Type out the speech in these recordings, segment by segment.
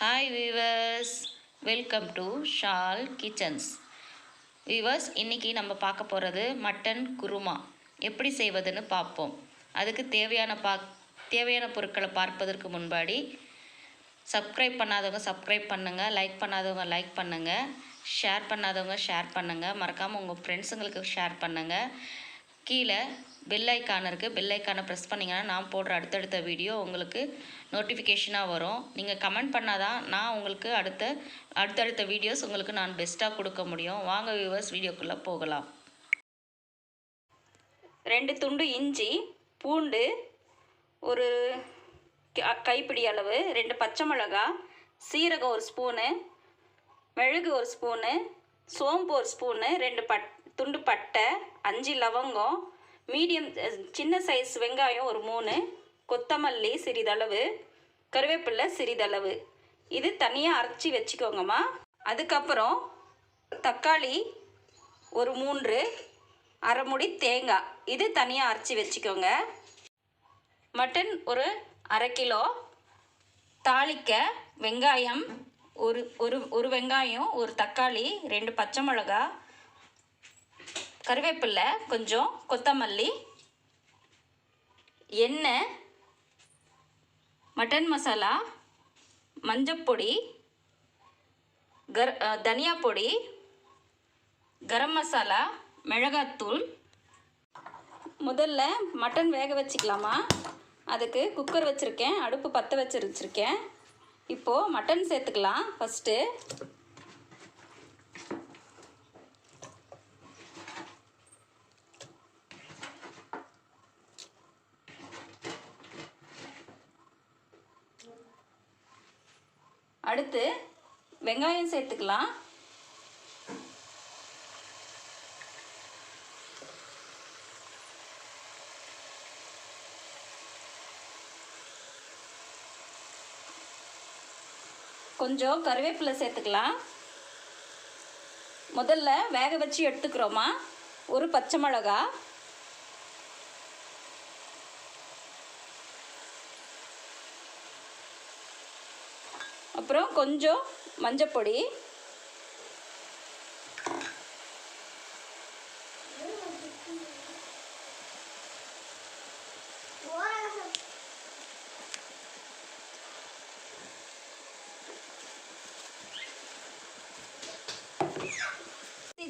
Hi viewers welcome to Shal kitchens viewers இன்றைக்கி நம்ம பார்க்க போகிறது மட்டன் குருமா. எப்படி செய்வதுன்னு பார்ப்போம். அதுக்கு தேவையான பா தேவையான பொருட்களை பார்ப்பதற்கு முன்பாடி சப்ஸ்கிரைப் பண்ணாதவங்க சப்ஸ்கிரைப் பண்ணுங்கள் லைக் பண்ணாதவங்க லைக் பண்ணுங்கள் ஷேர் பண்ணாதவங்க ஷேர் பண்ணுங்கள் மறக்காமல் உங்கள் ஃப்ரெண்ட்ஸுங்களுக்கு ஷேர் பண்ணுங்கள் கீழே பெல் ஐக்கான் இருக்குது பெல் ஐக்கானை ப்ரெஸ் பண்ணிங்கன்னா நான் போடுற அடுத்தடுத்த வீடியோ உங்களுக்கு நோட்டிஃபிகேஷனாக வரும். நீங்கள் கமெண்ட் பண்ணால் தான் நான் உங்களுக்கு அடுத்த அடுத்தடுத்த வீடியோஸ் உங்களுக்கு நான் பெஸ்ட்டாக கொடுக்க முடியும். வாங்க வியூவர்ஸ் வீடியோக்குள்ளே போகலாம். ரெண்டு துண்டு இஞ்சி பூண்டு ஒரு க- கைப்பிடி அளவு ரெண்டு பச்சை மிளகா சீரகம் ஒரு ஸ்பூனு மெழுகு ஒரு ஸ்பூனு சோம்பு ஒரு ஸ்பூனு ரெண்டு பட் துண்டு பட்டை அஞ்சு லவங்கம் மீடியம் சின்ன சைஸ் வெங்காயம் ஒரு மூணு கொத்தமல்லி சிறிதளவு கருவேப்பிலை சிறிதளவு. இது தனியாக அரைச்சி வச்சுக்கோங்கம்மா. அதுக்கப்புறம் தக்காளி ஒரு மூன்று அரைமுடி தேங்காய். இது தனியாக அரைச்சி வச்சுக்கோங்க. மட்டன் ஒரு அரை கிலோ. தாளிக்க வெங்காயம் ஒரு ஒரு ஒரு வெங்காயம் ஒரு தக்காளி ரெண்டு பச்சை மிளகா கருவேப்பிலை கொஞ்சம் கொத்தமல்லி எண்ணெய் மட்டன் மசாலா மஞ்சப்பொடி கர் தனியா பொடி கரம் மசாலா மிளகாத்தூள் முதல்ல மட்டன் வேக வச்சுக்கலாமா? அதுக்கு குக்கர் வச்சுருக்கேன் அடுப்பு பற்ற வச்சு வச்சுருக்கேன் இப்போது மட்டன் சேர்த்துக்கலாம். ஃபஸ்ட்டு அடுத்து வெங்காயம் சேர்த்துக்கலாம். கொஞ்சம் கருவேப்பிலை சேர்த்துக்கலாம். முதல்ல வேக வச்சு எடுத்துக்கிறோமா. ஒரு பச்சை மிளகா. அப்புறம் கொஞ்சம் மஞ்சப்பொடி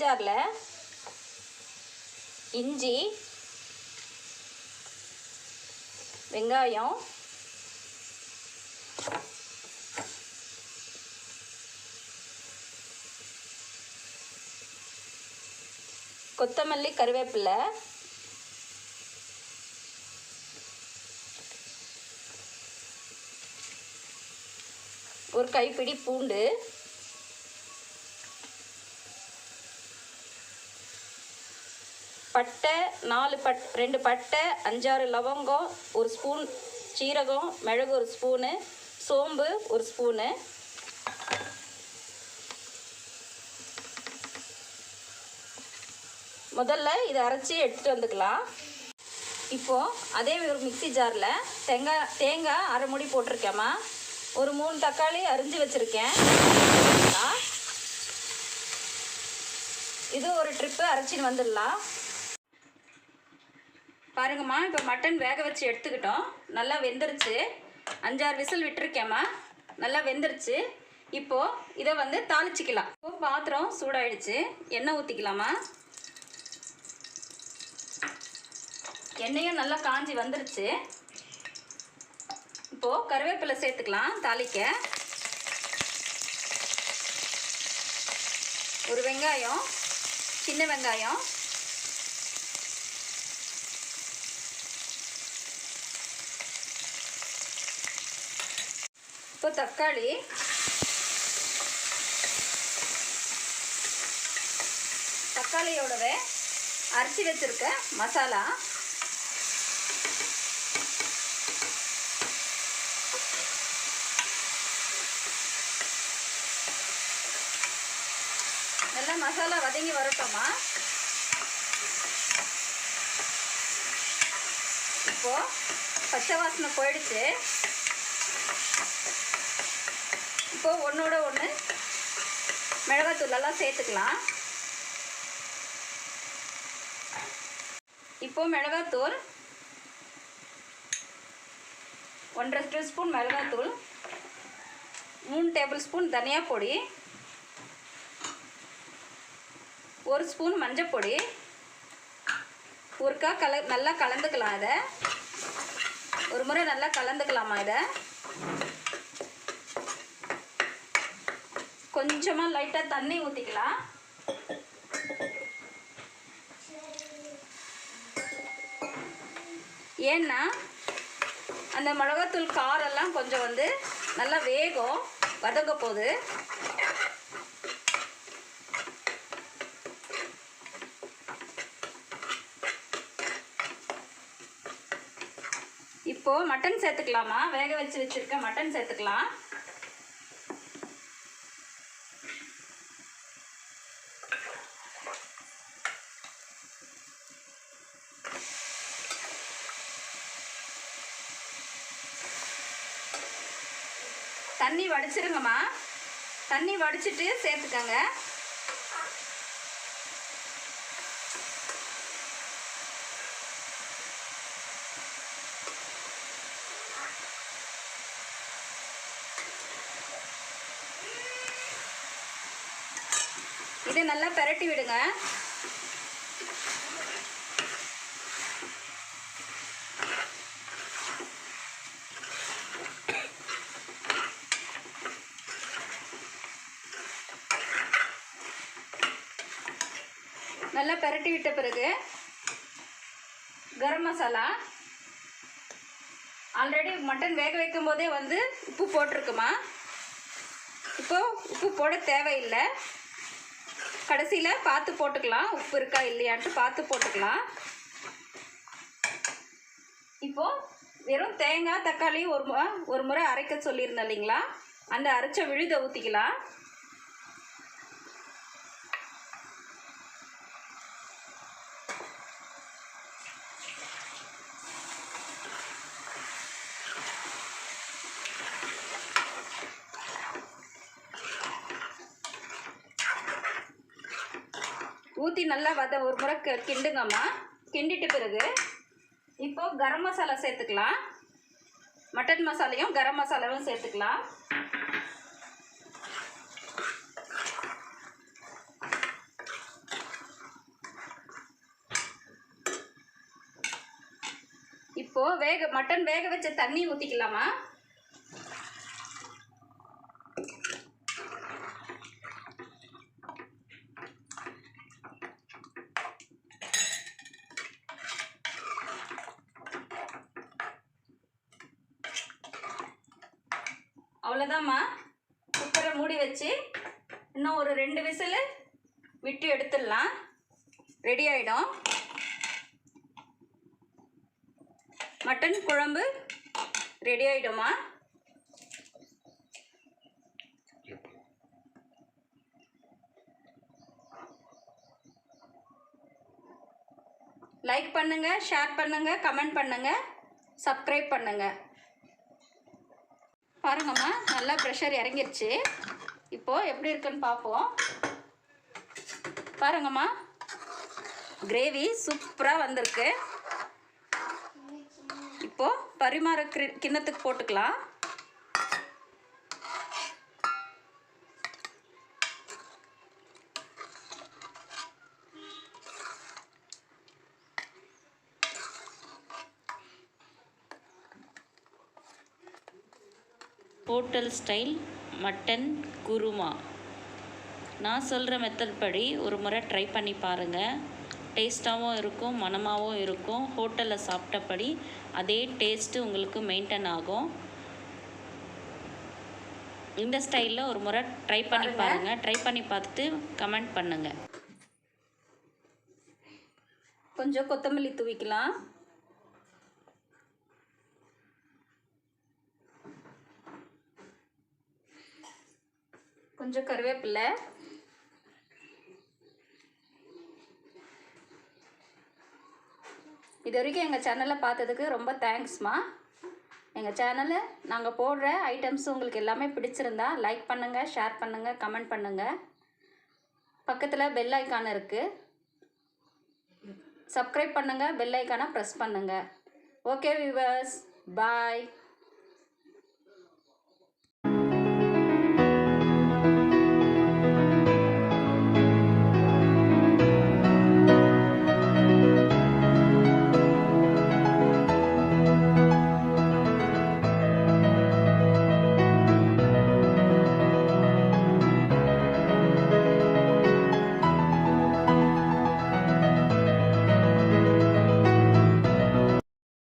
ஜாரில் இஞ்சி வெங்காயம் கொத்தமல்லி கருவேப்பிலை ஒரு கைப்பிடி பூண்டு. பட்டை நாலு பட் ரெண்டு பட்டை அஞ்சாறு லவங்கம் ஒரு ஸ்பூன் சீரகம் மிளகு ஒரு ஸ்பூனு சோம்பு ஒரு ஸ்பூனு. முதல்ல இதை அரைச்சி எடுத்துகிட்டு வந்துக்கலாம். இப்போது அதே ஒரு மிக்சி ஜாரில் தேங்காய் தேங்காய் அரை மூடி போட்டிருக்கேம்மா. ஒரு மூணு தக்காளி அரிஞ்சு வச்சுருக்கேன். இது ஒரு ட்ரிப்பு அரைச்சின்னு வந்துடலாம். பாருங்கம்மா இப்போ மட்டன் வேக வச்சு எடுத்துக்கிட்டோம். நல்லா வெந்துருச்சு. அஞ்சாறு விசில் விட்டுருக்கேம்மா. நல்லா வெந்துருச்சு. இப்போது இதை வந்து தாளிச்சிக்கலாம். இப்போ பாத்திரம் சூடாயிடுச்சு. எண்ணெய் ஊற்றிக்கலாமா எண்ணெயும் நல்லா காஞ்சி வந்துருச்சு. இப்போது கருவேப்பிலை சேர்த்துக்கலாம் தாளிக்க. ஒரு வெங்காயம் சின்ன வெங்காயம். இப்போ தக்காளி. தக்காளியோடவே அரைச்சி வச்சிருக்க மசாலா நல்லா மசாலா வதங்கி வரட்டோமா இப்போ பச்சை வாசனை போயிடுச்சு. இப்போ ஒன்றோட ஒன்று மிளகாத்தூள் எல்லாம் சேர்த்துக்கலாம். இப்போ மிளகாத்தூள் ஒன்றரை டீஸ்பூன் மிளகாத்தூள் மூணு டேபிள் ஸ்பூன் தனியா பொடி ஒரு ஸ்பூன் மஞ்சள் பொடி. ஒருக்கா கல நல்லா கலந்துக்கலாம் இதை. ஒரு முறை நல்லா கலந்துக்கலாமா இதை. கொஞ்சமாக லைட்டாக தண்ணி ஊற்றிக்கலாம் ஏன்னா அந்த மிளகாத்தூள் காரெல்லாம் கொஞ்சம் வந்து நல்லா வேகும் வதங்க போகுது. இப்போ மட்டன் சேர்த்துக்கலாமா? வேக வச்சு வச்சிருக்க மட்டன் சேர்த்துக்கலாம். தண்ணி வடிச்சிருங்கம்மா. தண்ணி வடிச்சிட்டு சேர்த்துக்கங்க. இதை நல்லா பரட்டி விடுங்க. நல்லா பெரட்டி விட்ட பிறகு கரம் மசாலா. ஆல்ரெடி மட்டன் வேக வைக்கும் போதே வந்து உப்பு போட்டிருக்குமா? இப்போது உப்பு போட தேவையில்லை. கடைசியில் பார்த்து போட்டுக்கலாம். உப்பு இருக்கா இல்லையான்ட்டு பார்த்து போட்டுக்கலாம். இப்போது வெறும் தேங்காய் தக்காளி ஒரு முறை ஒரு முறை அரைக்க சொல்லியிருந்தேன் இல்லைங்களா? அந்த அரைச்ச விழுதை ஊற்றிக்கலாம் ஊற்றி நல்லா வத ஒரு முறை கிண்டுங்கம்மா. கிண்டிட்டு பிறகு இப்போ கரம் மசாலா சேர்த்துக்கலாம். மட்டன் மசாலையும் கரம் மசாலாவும் சேர்த்துக்கலாம். இப்போ வேக மட்டன் வேக வச்ச தண்ணி ஊற்றிக்கலாமா அவ்வளோதாம்மா குக்கரை மூடி வச்சு இன்னும் ஒரு ரெண்டு விசில் விட்டு எடுத்துடலாம். ரெடி ஆகிடும் மட்டன் குழம்பு ரெடி ஆகிடுமா லைக் பண்ணுங்கள் ஷேர் பண்ணுங்கள் கமெண்ட் பண்ணுங்கள் சப்ஸ்கிரைப் பண்ணுங்கள் பாருங்கம்மா நல்லா ப்ரெஷர் இறங்கிருச்சு. இப்போது எப்படி இருக்குன்னு பார்ப்போம். பாருங்கம்மா கிரேவி சூப்பராக வந்திருக்கு. இப்போது பரிமாற கிண்ணத்துக்கு போட்டுக்கலாம். Hotel style mutton kurma. நான் சொல்கிற மெத்தட் படி ஒரு முறை ட்ரை பண்ணி பாருங்கள் டேஸ்ட்டாகவும் இருக்கும் மணமாகவும் இருக்கும். ஹோட்டலில் சாப்பிட்டபடி அதே டேஸ்ட்டு உங்களுக்கு மெயின்டைன் ஆகும். இந்த ஸ்டைலில் ஒரு முறை ட்ரை பண்ணி பாருங்க. பாருங்கள் ட்ரை பண்ணி பார்த்துட்டு கமெண்ட் பண்ணுங்கள் கொஞ்சம் கொத்தமல்லி தூவிக்கலாம். கொஞ்சம் கருவேப்பில்லை. இது வரைக்கும் எங்கள் சேனலை பார்த்ததுக்கு ரொம்ப தேங்க்ஸ்மா எங்கள் சேனலில் நாங்கள் போடுற ஐட்டம்ஸ் உங்களுக்கு எல்லாமே பிடிச்சிருந்தா லைக் பண்ணுங்கள் ஷேர் பண்ணுங்கள் கமெண்ட் பண்ணுங்கள் பக்கத்தில் பெல் ஐக்கான் இருக்குது சப்ஸ்கிரைப் பண்ணுங்கள் பெல் ஐக்கானை ப்ரெஸ் பண்ணுங்கள் ஓகே வியூவர்ஸ் பாய்